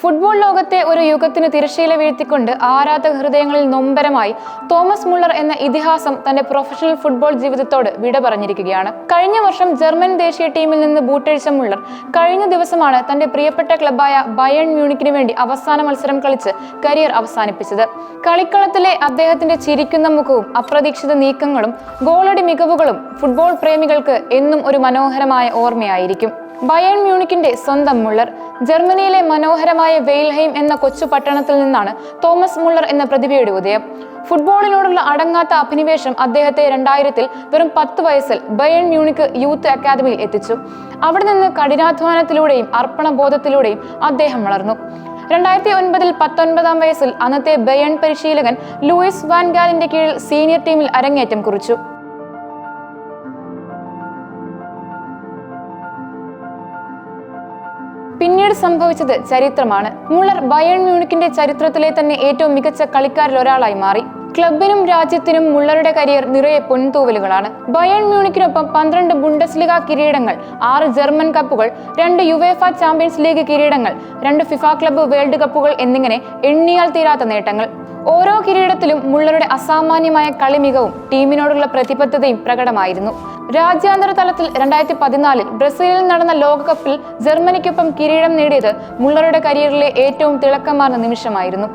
Football ലോകത്തെ ഒരു യുഗത്തിന് തിരശ്ശീല വീഴ്ത്തിക്കൊണ്ട് ആരാധക ഹൃദയങ്ങളിൽ നൊമ്പരമായി തോമസ് മുള്ളർ എന്ന ഇതിഹാസം തന്റെ പ്രൊഫഷണൽ ഫുട്ബോൾ ജീവിതത്തോട് വിട പറഞ്ഞിരിക്കുകയാണ്. കഴിഞ്ഞ വർഷം ജർമ്മൻ ദേശീയ ടീമിൽ നിന്ന് ബൂട്ടഴിച്ച മുള്ളർ കഴിഞ്ഞ ദിവസമാണ് തന്റെ പ്രിയപ്പെട്ട ക്ലബായ ബയൺ മ്യൂണിക്കിന് വേണ്ടി അവസാന മത്സരം കളിച്ച് കരിയർ അവസാനിപ്പിച്ചത്. കളിക്കളത്തിലെ അദ്ദേഹത്തിന്റെ ചിരിക്കുന്ന മുഖവും അപ്രതീക്ഷിത നീക്കങ്ങളും ഗോളടി മികവുകളും ഫുട്ബോൾ പ്രേമികൾക്ക് എന്നും ഒരു മനോഹരമായ ഓർമ്മയായിരിക്കും. ബയൺ മ്യൂണിക്കിന്റെ സ്വന്തം മുള്ളർ. ജർമ്മനിയിലെ മനോഹരമായ വെയിൽഹൈം എന്ന കൊച്ചു പട്ടണത്തിൽ നിന്നാണ് തോമസ് മുള്ളർ എന്ന പ്രതിഭയുടെ ഉദയം. ഫുട്ബോളിനോടുള്ള അടങ്ങാത്ത അഭിനിവേശം അദ്ദേഹത്തെ രണ്ടായിരത്തിൽ വെറും പത്ത് വയസ്സിൽ ബയൺ മ്യൂണിക്ക് യൂത്ത് അക്കാദമിയിൽ എത്തിച്ചു. അവിടെ നിന്ന് കഠിനാധ്വാനത്തിലൂടെയും അർപ്പണബോധത്തിലൂടെയും അദ്ദേഹം വളർന്നു. രണ്ടായിരത്തി ഒൻപതിൽ പത്തൊൻപതാം വയസ്സിൽ അന്നത്തെ ബയൺ പരിശീലകൻ ലൂയിസ് വാൻഗാലിന്റെ കീഴിൽ സീനിയർ ടീമിൽ അരങ്ങേറ്റം കുറിച്ചു. പിന്നീട് സംഭവിച്ചത് ചരിത്രമാണ്. മുള്ളർ ബയൺ മ്യൂണിക്കിന്റെ ചരിത്രത്തിലെ തന്നെ ഏറ്റവും മികച്ച കളിക്കാരിൽ ഒരാളായി മാറി. ക്ലബിനും രാജ്യത്തിനും മുള്ളറുടെ കരിയർ നിറയെ പൊൻതൂവലുകളാണ്. ബയൺ മ്യൂണിക്കിനൊപ്പം പന്ത്രണ്ട് ബുണ്ടസ്ലിഗ കിരീടങ്ങൾ ആറ് ജർമ്മൻ കപ്പുകൾ രണ്ട് യുവേഫ ചാമ്പ്യൻസ് ലീഗ് കിരീടങ്ങൾ രണ്ട് ഫിഫ ക്ലബ്ബ് വേൾഡ് കപ്പുകൾ എന്നിങ്ങനെ എണ്ണിയാൽ തീരാത്ത നേട്ടങ്ങൾ. ഓരോ കിരീടത്തിലും മുള്ളറുടെ അസാമാന്യമായ കളിമികവും ടീമിനോടുള്ള പ്രതിബദ്ധതയും പ്രകടമായിരുന്നു. രാജ്യാന്തര തലത്തിൽ രണ്ടായിരത്തി പതിനാലിൽ ബ്രസീലിൽ നടന്ന ലോകകപ്പിൽ ജർമ്മനിക്കൊപ്പം കിരീടം നേടിയത് മുള്ളറുടെ കരിയറിലെ ഏറ്റവും തിളക്കമാർന്ന നിമിഷമായിരുന്നു.